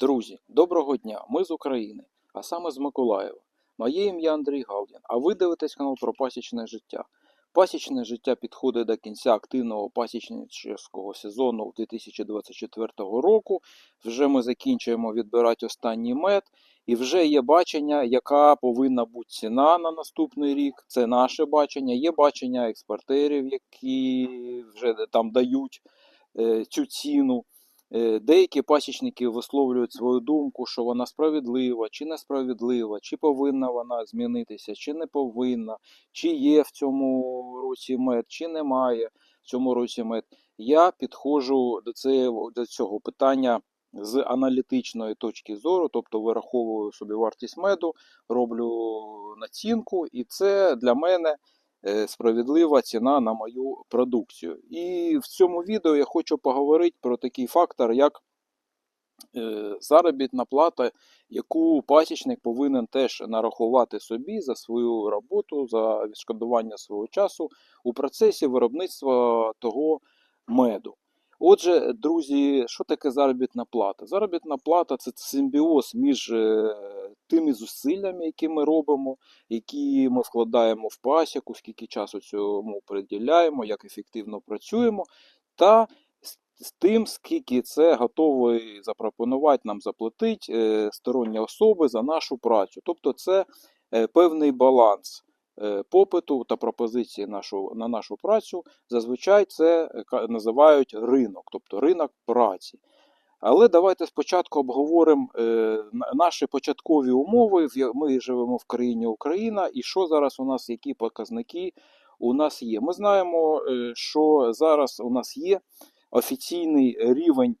Друзі, доброго дня! Ми з України, а саме з Миколаєва. Моє ім'я Андрій Галдін, а ви дивитесь канал про пасічне життя. Пасічне життя підходить до кінця активного пасічницького сезону 2024 року. Вже ми закінчуємо відбирати останній мед, і вже є бачення, яка повинна бути ціна на наступний рік. Це наше бачення. Є бачення експортерів, які вже там дають е, цю ціну. Е, Деякі пасічники висловлюють свою думку, що вона справедлива чи несправедлива, чи повинна вона змінитися, чи не повинна, чи є в цьому році мед, чи немає в цьому році мед. Я підходжу до цього, до цього питання з аналітичної точки зору, тобто вираховую собі вартість меду, роблю націнку, і це для мене справедлива ціна на мою продукцію. І в цьому відео я хочу поговорити про такий фактор, як е, заробітна плата, яку пасічник повинен теж нарахувати собі за свою роботу, за відшкодування свого часу у процесі виробництва того меду. Отже, друзі, що таке заробітна плата? Заробітна плата це симбіоз між е, тими зусиллями, які ми робимо, які ми вкладаємо в пасіку, скільки часу цьому приділяємо, як ефективно працюємо, та з- тим, скільки це готовий запропонувати нам заплатити е, сторонні особи за нашу працю. Тобто це е, певний баланс е, попиту та пропозиції нашу, на нашу працю. Зазвичай це називають ринок, тобто ринок праці. Але давайте спочатку обговоримо е, наші початкові умови. Ми живемо в країні Україна, і що зараз у нас, які показники у нас є. Ми знаємо, е, що зараз у нас є офіційний рівень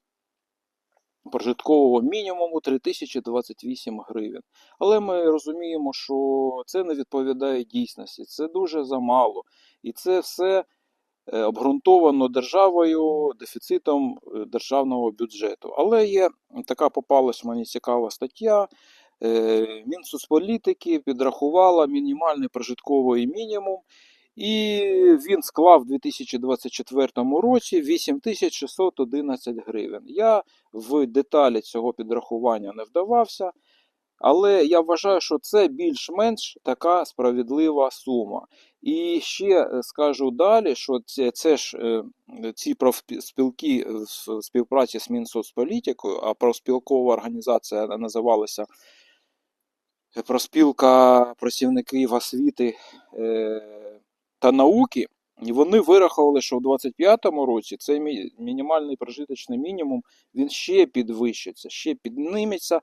прожиткового мінімуму 3028 гривень. Але ми розуміємо, що це не відповідає дійсності, це дуже замало. І це все обґрунтовано державою дефіцитом е, державного бюджету. Але є така попалась мені цікава стаття. е, Мінсоцполітики підрахувала мінімальний прожитковий мінімум, і він склав у 2024 році 8611 гривень. Я в деталі цього підрахування не вдавався, але я вважаю, що це більш-менш така справедлива сума. І ще е, скажу далі, що це, це ж е, ці профспілки в співпраці з Мінсоцполітикою, а профспілкова організація називалася Проспілка працівників освіти е, та науки. І вони вирахували, що в 2025 році цей мі- мінімальний прожиточний мінімум він ще підвищиться, ще підніметься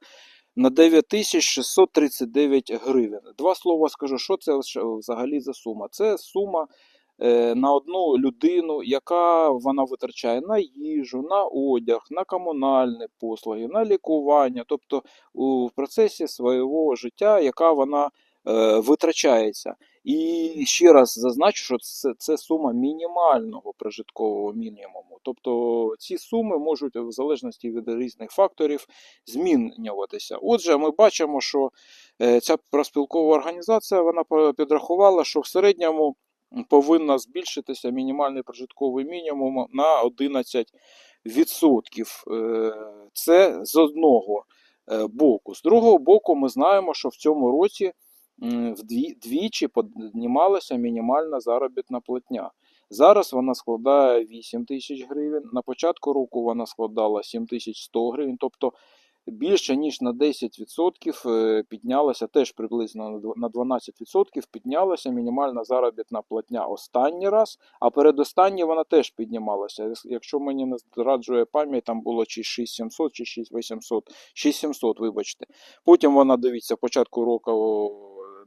на 9639 гривень. Два слова скажу, що це взагалі за сума. Це сума е, на одну людину, яка вона витрачає на їжу, на одяг, на комунальні послуги, на лікування, тобто у процесі свого життя, яка вона е, витрачається. І ще раз зазначу, що це, це сума мінімального прожиткового мінімуму. Тобто ці суми можуть в залежності від різних факторів змінюватися. Отже, ми бачимо, що е, ця проспілкова організація вона підрахувала, що в середньому повинна збільшитися мінімальний прожитковий мінімум на 11%. Е, Це з одного е, боку. З другого боку, ми знаємо, що в цьому році м, вдві- двічі піднімалася мінімальна заробітна платня. Зараз вона складає 8 тисяч гривень. На початку року вона складала 7100 гривень. Тобто більше ніж на 10% е, піднялася, теж приблизно на дв- на 12% піднялася мінімальна заробітна платня останній раз, а передостанній вона теж піднімалася. Якщо мені не зраджує пам'ять, там було чи 6700, чи 6800, 6700, вибачте. Потім вона, дивіться, початку року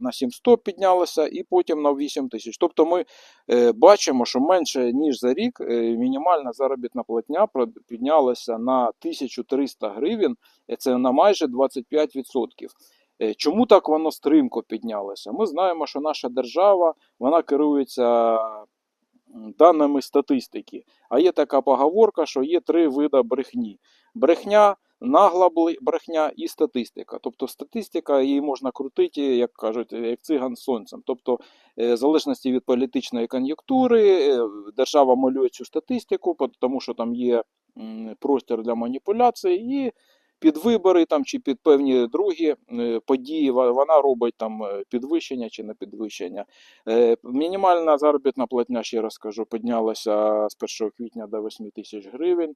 на 700 піднялася і потім на 8 тисяч. Тобто ми е, бачимо, що менше ніж за рік е, мінімальна заробітна платня піднялася на 1300 гривень, е, це на майже 25%. Е, Чому так воно стрімко піднялося? Ми знаємо, що наша держава вона керується даними статистики. А є така поговорка, що є три види брехні: брехня, нагла брехня і статистика. Тобто статистика її можна крутити, як кажуть, як циган сонцем. Тобто, е, в залежності від політичної кон'юнктури, е, держава малює цю статистику, тому що там є простір для маніпуляцій, і під вибори там, чи під певні другі е, події вона робить там підвищення чи не підвищення. Мінімальна заробітна платня, ще раз кажу, піднялася з 1 квітня до 8 тисяч гривень.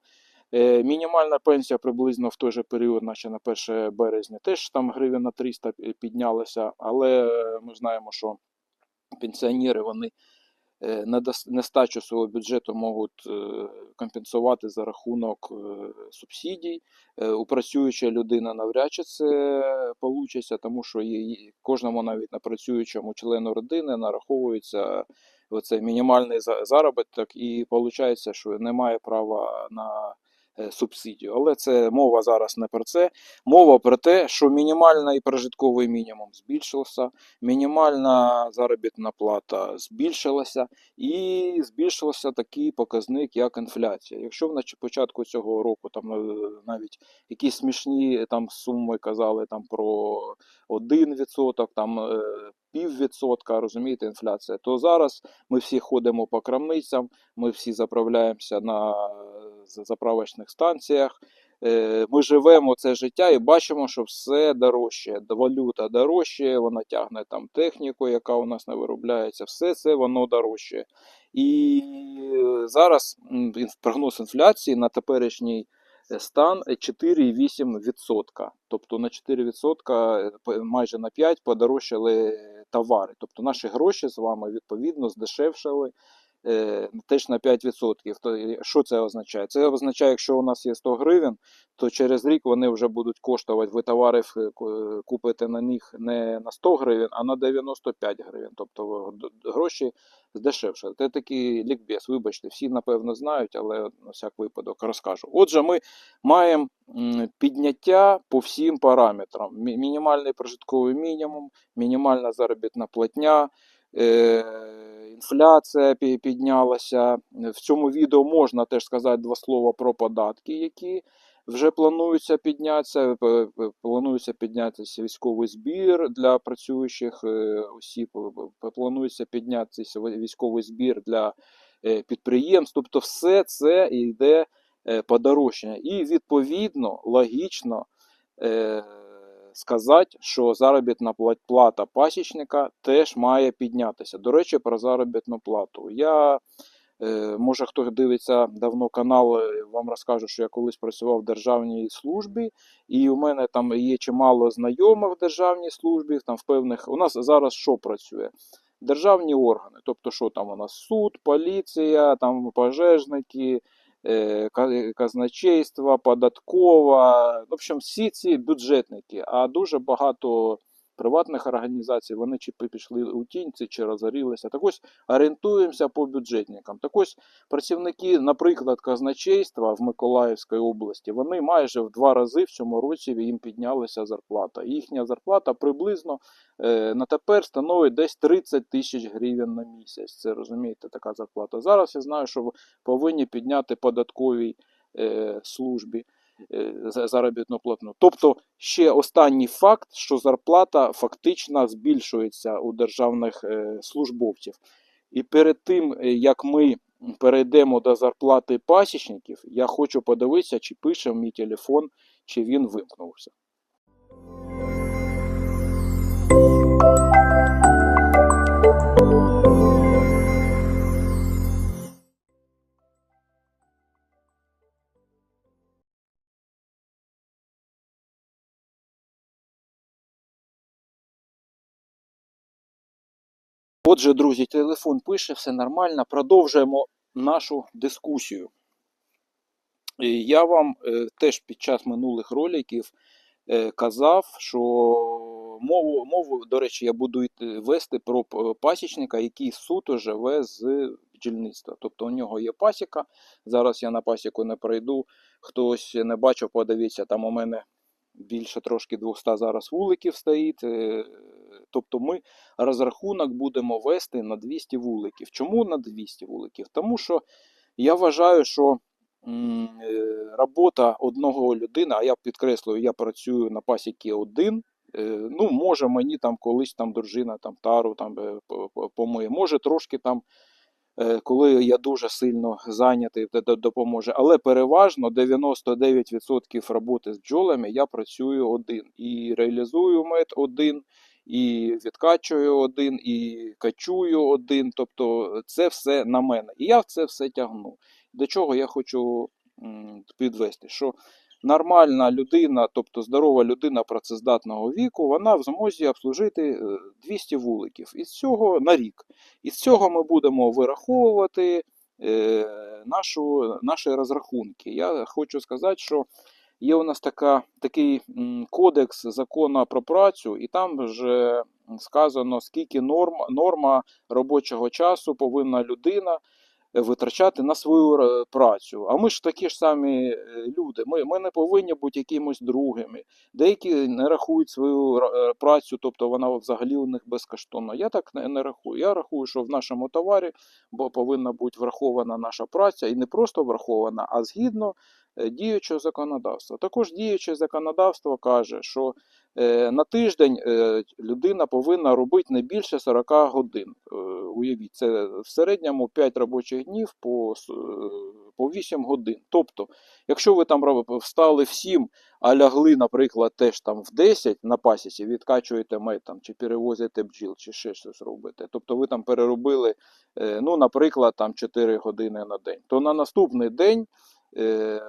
Е, Мінімальна пенсія приблизно в той же період, наче на 1 березня, теж там гривень на 300 піднялася, але е, ми знаємо, що пенсіонери вони е, нестачу свого бюджету можуть е, компенсувати за рахунок е, субсидій. Е, У працююча людина навряд чи це вийде, тому що кожному навіть на працюючому члену родини нараховується оцей мінімальний за- заробіток, і виходить, що немає права на е, субсидію. Але це мова зараз не про це. Мова про те, що мінімальний прожитковий мінімум збільшився, мінімальна заробітна плата збільшилася, і збільшився такий показник, як інфляція. Якщо в початку цього року там е, навіть якісь смішні там суми казали там про 1%, там е, піввідсотка, розумієте, інфляція, то зараз ми всі ходимо по крамницям, ми всі заправляємося на е, заправочних станціях. Е, Ми живемо це життя і бачимо, що все дорожче. Валюта дорожче, вона тягне там техніку, яка у нас не виробляється. Все це воно дорожче. І е, зараз прогноз інфляції на теперішній е, стан 4,8%. Тобто на 4%, е, майже на 5% подорожчали товари. Тобто наші гроші з вами відповідно здешевшали теж на 5%. То е, що це означає? Це означає, якщо у нас є 100 гривень, то через рік вони вже будуть коштувати, ви товари е, купите на них не на 100 гривень, а на 95 гривень. Тобто гроші здешевше. Це такий лікбез, вибачте, всі напевно знають, але на всяк випадок розкажу. Отже, ми маємо підняття по всім параметрам: мінімальний прожитковий мінімум, мінімальна заробітна платня. Е, інфляція піднялася. В цьому відео можна теж сказати два слова про податки, які вже плануються піднятися. П- Планується піднятися військовий збір для працюючих е, осіб, планується піднятися військовий збір для е, підприємств. Тобто, все це йде е, подорожчання. І відповідно логічно. Сказати, що заробітна плата пасічника теж має піднятися. До речі, про заробітну плату. Я, е, може, хто дивиться давно канал, е, вам розкажу, що я колись працював в державній службі, і у мене там є чимало знайомих в державній службі. Там в певних у нас зараз що працює? Державні органи, тобто, що там у нас суд, поліція, там пожежники, е, ка- казначейство, податкова, в общем, всі ці бюджетники, а дуже багато приватних організацій, вони чи пішли у тінці, чи розорілися. Так ось орієнтуємося по бюджетникам. Так ось працівники, наприклад, казначейства в Миколаївській області, вони майже в два рази в цьому році їм піднялася зарплата. Їхня зарплата приблизно е, на тепер становить десь 30 тисяч гривень на місяць. Це розумієте, така зарплата. Зараз я знаю, що повинні підняти податковій е, службі заробітну платну. Тобто ще останній факт, що зарплата фактично збільшується у державних е, службовців. І перед тим, е, як ми перейдемо до зарплати пасічників, я хочу подивитися, чи пише мій телефон, чи він вимкнувся. Отже, друзі, телефон пише, все нормально. Продовжуємо нашу дискусію. Я вам е, теж під час минулих роликів е, казав, що мову, мову, до речі, я буду вести про пасічника, який суто живе з бджільництва. Тобто у нього є пасіка. Зараз я на пасіку не пройду. Хтось не бачив, подивіться, там у мене більше трошки 200 зараз вуликів стоїть. Тобто ми розрахунок будемо вести на 200 вуликів. Чому на 200 вуликів? Тому що я вважаю, що е, робота одного людини, а я підкреслюю, я працюю на пасіки один. е, Ну, може, мені там колись там дружина там тару там е, по- по- помиє, може трошки там коли я дуже сильно зайнятий, допоможе. Але переважно 99% роботи з бджолами я працюю один і реалізую мед один, і відкачую один, і качую один. Тобто це все на мене. І я це все тягну. До чого я хочу підвести? Що нормальна людина, тобто здорова людина працездатного віку, вона в змозі обслужити е, 200 вуликів. Із цього на рік. Із цього ми будемо вираховувати е, нашу, наші розрахунки. Я хочу сказати, що є у нас така, такий кодекс закону про працю, і там вже сказано, скільки норм, норма робочого часу повинна людина е, витрачати на свою е, працю. А ми ж такі ж самі е, люди. Ми, ми не повинні бути якимось другими. Деякі не рахують свою працю, тобто вона взагалі у них безкоштовна. Я так не, рахую. Я рахую, що в нашому товарі бо повинна бути врахована наша праця, і не просто врахована, а згідно діючого законодавства. Також діюче законодавство каже, що е, на тиждень е, людина повинна робити не більше 40 годин. Е, Уявіть, це в середньому 5 робочих днів по, е, по 8 годин. Тобто, якщо ви там встали в 7, а лягли, наприклад, теж там в 10 на пасіці, відкачуєте мед там, чи перевозите бджіл, чи ще щось робите. Тобто ви там переробили, е, ну, наприклад, там 4 години на день, то на наступний день. Е,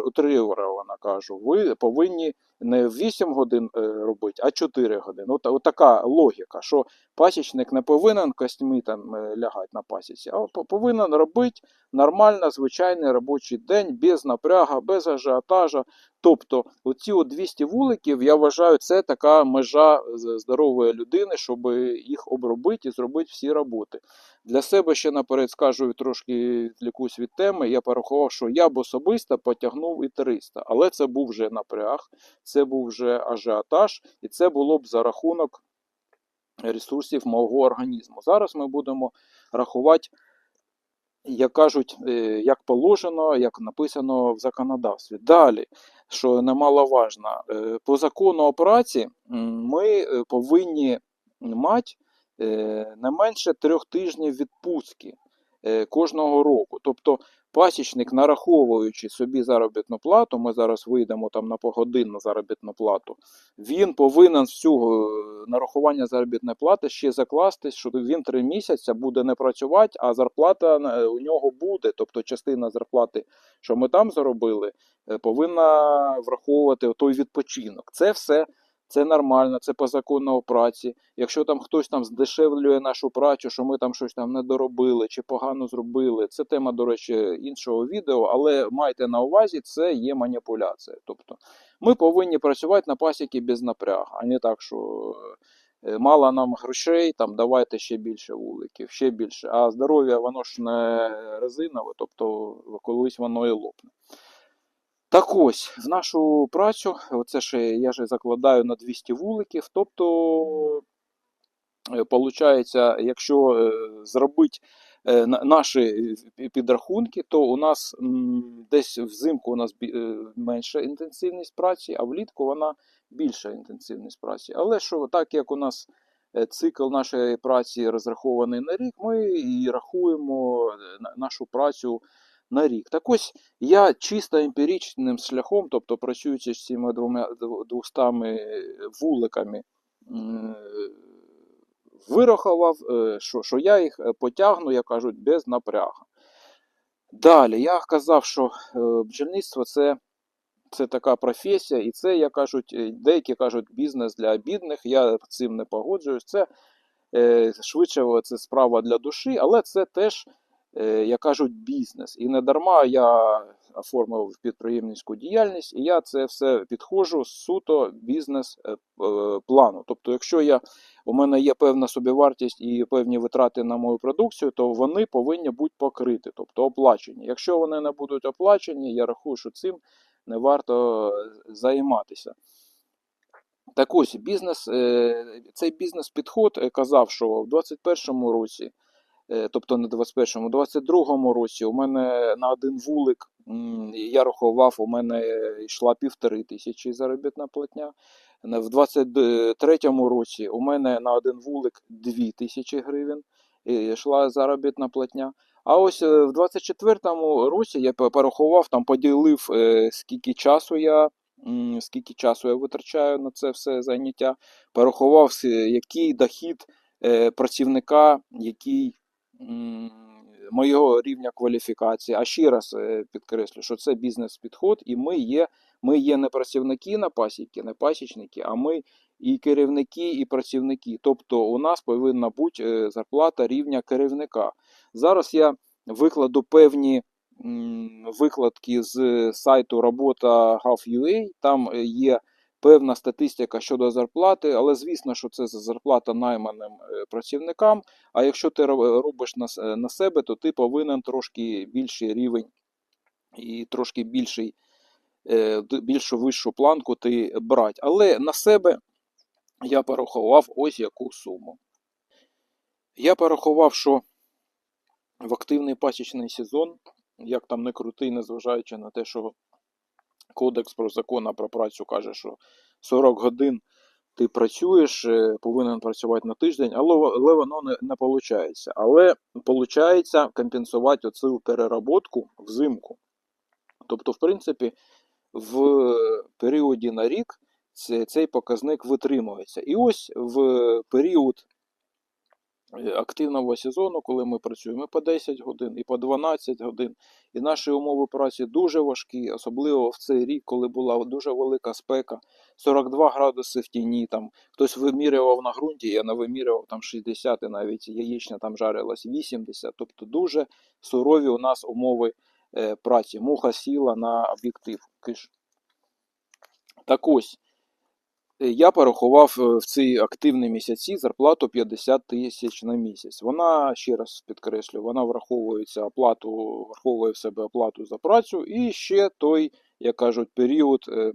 Утрировано кажу, ви повинні не 8 годин е, робити, а 4 години. От, от така логіка, що пасічник не повинен костьми там е, лягати на пасіці, а повинен робити нормально, звичайний робочий день, без напряга, без ажіотажа. Тобто, оці от 200 вуликів, я вважаю, це така межа здорової людини, щоб їх обробити і зробити всі роботи. Для себе ще наперед скажу трошки відлікусь від теми. Я порахував, що я б особисто потягнув і 300, але це був вже напряг, це був вже ажіотаж, і це було б за рахунок ресурсів мого організму. Зараз ми будемо рахувати, як кажуть, е, як положено, як написано в законодавстві. Далі, що немаловажно, е, по закону о праці ми е, повинні мати не менше трьох тижнів відпустки кожного року. Тобто пасічник, нараховуючи собі заробітну плату, ми зараз вийдемо там на погодинну заробітну плату, він повинен всю е, нарахування заробітної плати ще закласти, що він три місяці буде не працювати, а зарплата е, у нього буде. Тобто частина зарплати, що ми там заробили, е, повинна враховувати той відпочинок. Це все. Це нормально, це по закону праці. Якщо там хтось там здешевлює нашу працю, що ми там щось там не доробили чи погано зробили, це тема, до речі, іншого відео, але майте на увазі, це є маніпуляція. Тобто ми повинні працювати на пасіки без напрягу, а не так, що е, мало нам грошей, там давайте ще більше вуликів, ще більше. А здоров'я воно ж не резинове, тобто колись воно і лопне. Так ось, в нашу працю, оце ще я ж закладаю на 200 вуликів, тобто, е, получається, якщо е, зробити е, наші підрахунки, то у нас десь взимку у нас менша інтенсивність праці, а влітку вона більша інтенсивність праці. Але що так як у нас цикл нашої праці розрахований на рік, ми і рахуємо нашу працю на рік. Так ось я чисто емпіричним шляхом, тобто працюючи з цими двома двостами вуликами, м, вирахував, е, що, що я їх е, потягну, як кажуть, без напрягу. Далі я казав, що е, бджільництво це, це така професія, і це, як кажуть, деякі кажуть, бізнес для бідних. Я цим не погоджуюсь. Це швидше це справа для душі, але це теж, як кажуть, бізнес. І не дарма я оформив підприємницьку діяльність, і я це все підходжу з суто бізнес-плану. Тобто, якщо я, у мене є певна собівартість і певні витрати на мою продукцію, то вони повинні бути покриті, тобто оплачені. Якщо вони не будуть оплачені, я рахую, що цим не варто е, займатися. Так ось, бізнес, е, цей бізнес-підход е, казав, що в 2021 році, е, тобто не 21-му, 22-му році у мене на один вулик, я рахував, у мене йшла півтори тисячі заробітна платня. В 23-му році у мене на один вулик 2 тисячі гривень е, йшла заробітна платня. А ось е, в 24-му році я порахував, там поділив, е, скільки часу я, скільки часу я витрачаю на це все заняття, порахував, який дохід е, працівника, який моєго рівня кваліфікації. А ще раз е, підкреслю, що це бізнес-підход, і ми є, ми є не працівники на пасіки, не пасічники, а ми і керівники, і працівники. Тобто у нас повинна бути е, зарплата рівня керівника. Зараз я викладу певні викладки з сайту робота.gov.ua. Там е, є певна статистика щодо зарплати, але звісно, що це зарплата найманим е, працівникам. А якщо ти робиш на, на себе, то ти повинен трошки більший рівень і трошки більший, е, більшу вищу планку ти брати. Але на себе я порахував ось яку суму. Я порахував, що в активний пасічний сезон, як там не крутий, незважаючи на те, що Кодекс про закон про працю каже, що 40 годин ти працюєш, е, повинен працювати на тиждень, але, воно не, не виходить. Але виходить компенсувати оцю переработку взимку. Тобто, в принципі, в періоді на рік цей показник витримується. І ось в період активного сезону, коли ми працюємо і по 10 годин, і по 12 годин, і наші умови праці дуже важкі, особливо в цей рік, коли була дуже велика спека, 42 градуси в тіні, там хтось вимірював на ґрунті, я не вимірював там 60, і навіть яєчня там жарилась 80, тобто дуже сурові у нас умови е, праці. Муха сіла на об'єктив. Так ось, я порахував е, в ці активні місяці зарплату 50 тисяч на місяць. Вона, ще раз підкреслю, вона враховується оплату, враховує в себе оплату за працю і ще той, як кажуть, період е,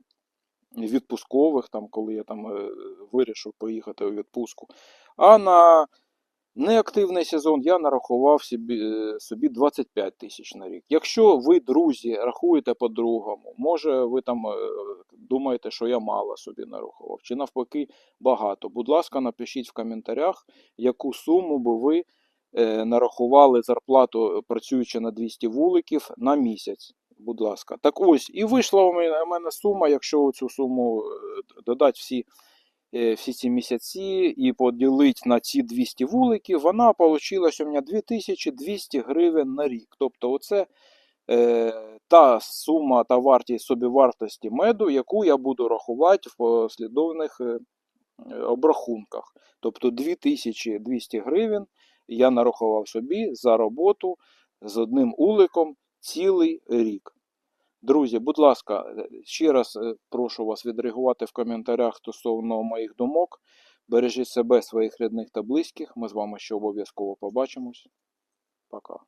відпускових, там, коли я там е, вирішив поїхати у відпустку. А на неактивний сезон я нарахував собі, е, собі 25 тисяч на рік. Якщо ви, друзі, рахуєте по-другому, може ви там е, думаєте, що я мало собі нарахував, чи навпаки багато. Будь ласка, напишіть в коментарях, яку суму би ви е, нарахували зарплату, працюючи на 200 вуликів на місяць. Будь ласка. Так ось, і вийшла у мене, сума, якщо цю суму додати всі всі ці місяці і поділити на ці 200 вуликів, вона вийшла у мене 2200 гривень на рік. Тобто, оце е, та сума та вартість собівартості меду, яку я буду рахувати в послідовних е, е, обрахунках. Тобто 2200 гривень я нарахував собі за роботу з одним уликом цілий рік. Друзі, будь ласка, е, ще раз е, прошу вас відреагувати в коментарях стосовно моїх думок. Бережіть себе, своїх рідних та близьких. Ми з вами ще обов'язково побачимось. Пока.